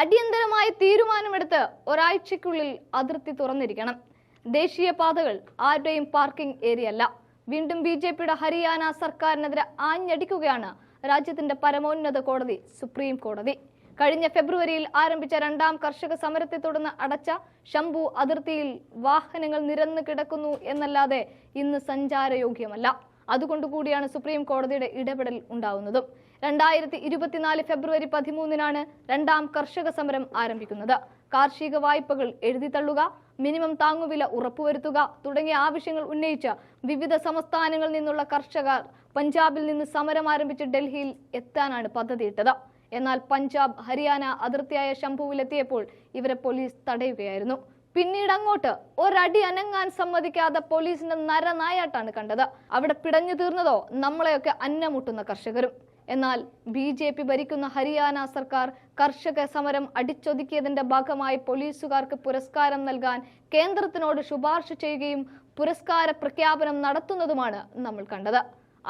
അടിയന്തരമായി തീരുമാനമെടുത്ത് ഒരാഴ്ചയ്ക്കുള്ളിൽ അതിർത്തി തുറന്നിരിക്കണം. ദേശീയപാതകൾ ആരുടെയും പാർക്കിംഗ് ഏരിയ അല്ല വീണ്ടും ബി ജെ പിയുടെ ഹരിയാന സർക്കാരിനെതിരെ ആഞ്ഞടിക്കുകയാണ് രാജ്യത്തിന്റെ പരമോന്നത കോടതി സുപ്രീം കോടതി. കഴിഞ്ഞ ഫെബ്രുവരിയിൽ ആരംഭിച്ച രണ്ടാം കർഷക സമരത്തെ തുടർന്ന് അടച്ച ശംഭു അതിർത്തിയിൽ വാഹനങ്ങൾ നിരന്നു കിടക്കുന്നു എന്നല്ലാതെ ഇന്ന് സഞ്ചാരയോഗ്യമല്ല. അതുകൊണ്ടുകൂടിയാണ് സുപ്രീം കോടതിയുടെ ഇടപെടൽ ഉണ്ടാവുന്നതും. രണ്ടായിരത്തി ഇരുപത്തിനാല് ഫെബ്രുവരി പതിമൂന്നിനാണ് രണ്ടാം കർഷക സമരം ആരംഭിക്കുന്നത്. കാർഷിക വായ്പകൾ എഴുതി തള്ളുക മിനിമം താങ്ങുവില ഉറപ്പുവരുത്തുക തുടങ്ങിയ ആവശ്യങ്ങൾ ഉന്നയിച്ച വിവിധ സംസ്ഥാനങ്ങളിൽ നിന്നുള്ള കർഷകർ പഞ്ചാബിൽ നിന്ന് സമരം ആരംഭിച്ച് ഡൽഹിയിൽ എത്താനാണ് പദ്ധതിയിട്ടത്. എന്നാൽ പഞ്ചാബ് ഹരിയാന അതിർത്തിയായ ശംഭുവിലെത്തിയപ്പോൾ ഇവരെ പോലീസ് തടയുകയായിരുന്നു. പിന്നീട് അങ്ങോട്ട് ഒരടി അനങ്ങാൻ സമ്മതിക്കാതെ പോലീസിന്റെ നരനായാട്ടാണ് കണ്ടത്. അവിടെ പിടഞ്ഞു തീർന്നതോ നമ്മളെയൊക്കെ അന്നമുട്ടുന്ന കർഷകരും. എന്നാൽ ബി ജെ പി ഭരിക്കുന്ന ഹരിയാന സർക്കാർ കർഷക സമരം അടിച്ചൊതുക്കിയതിന്റെ ഭാഗമായി പോലീസുകാർക്ക് പുരസ്കാരം നൽകാൻ കേന്ദ്രത്തിനോട് ശുപാർശ ചെയ്യുകയും പുരസ്കാര പ്രഖ്യാപനം നടത്തുന്നതുമാണ് നമ്മൾ കണ്ടത്.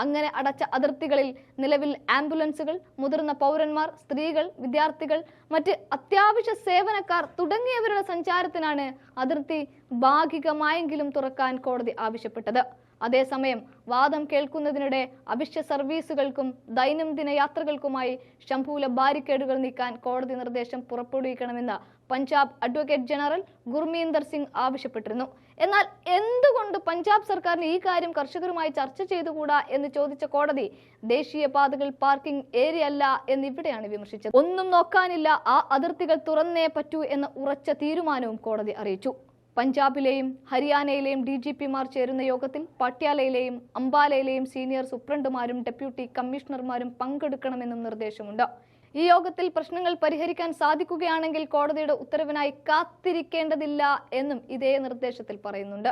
അങ്ങനെ അടച്ച അതിർത്തികളിൽ നിലവിൽ ആംബുലൻസുകൾ മുതിർന്ന പൗരന്മാർ സ്ത്രീകൾ വിദ്യാർത്ഥികൾ മറ്റ് അത്യാവശ്യ സേവനക്കാർ തുടങ്ങിയവരുടെ സഞ്ചാരത്തിനാണ് അതിർത്തി ഭാഗികമായെങ്കിലും തുറക്കാൻ കോടതി ആവശ്യപ്പെട്ടത്. അതേസമയം വാദം കേൾക്കുന്നതിനിടെ അവശ്യ സർവീസുകൾക്കും ദൈനംദിന യാത്രകൾക്കുമായി ശംഭൂല ബാരിക്കേഡുകൾ നീക്കാൻ കോടതി നിർദ്ദേശം പുറപ്പെടുവിക്കണമെന്ന് പഞ്ചാബ് അഡ്വക്കേറ്റ് ജനറൽ ഗുർമീന്ദർ സിംഗ് ആവശ്യപ്പെട്ടിരുന്നു. എന്നാൽ എന്തുകൊണ്ട് പഞ്ചാബ് സർക്കാരിന് ഈ കാര്യം കർഷകരുമായി ചർച്ച ചെയ്തുകൂടാ എന്ന് ചോദിച്ച കോടതി ദേശീയ പാതകൾ പാർക്കിംഗ് ഏരിയ അല്ല എന്നിവിടെയാണ് വിമർശിച്ചത്. ഒന്നും നോക്കാനില്ല ആ അതിർത്തികൾ തുറന്നേ പറ്റൂ എന്ന ഉറച്ച തീരുമാനവും കോടതി അറിയിച്ചു. പഞ്ചാബിലെയും ഹരിയാനയിലെയും ഡി ജി പിമാർ ചേരുന്ന യോഗത്തിൽ പട്യാലയിലെയും അംബാലയിലെയും സീനിയർ സൂപ്രണ്ടുമാരും ഡെപ്യൂട്ടി കമ്മീഷണർമാരും പങ്കെടുക്കണമെന്നും നിർദ്ദേശമുണ്ട്. ഈ യോഗത്തിൽ പ്രശ്നങ്ങൾ പരിഹരിക്കാൻ സാധിക്കുകയാണെങ്കിൽ കോടതിയുടെ ഉത്തരവിനായി കാത്തിരിക്കേണ്ടതില്ല എന്നും ഇതേ നിർദ്ദേശത്തിൽ പറയുന്നുണ്ട്.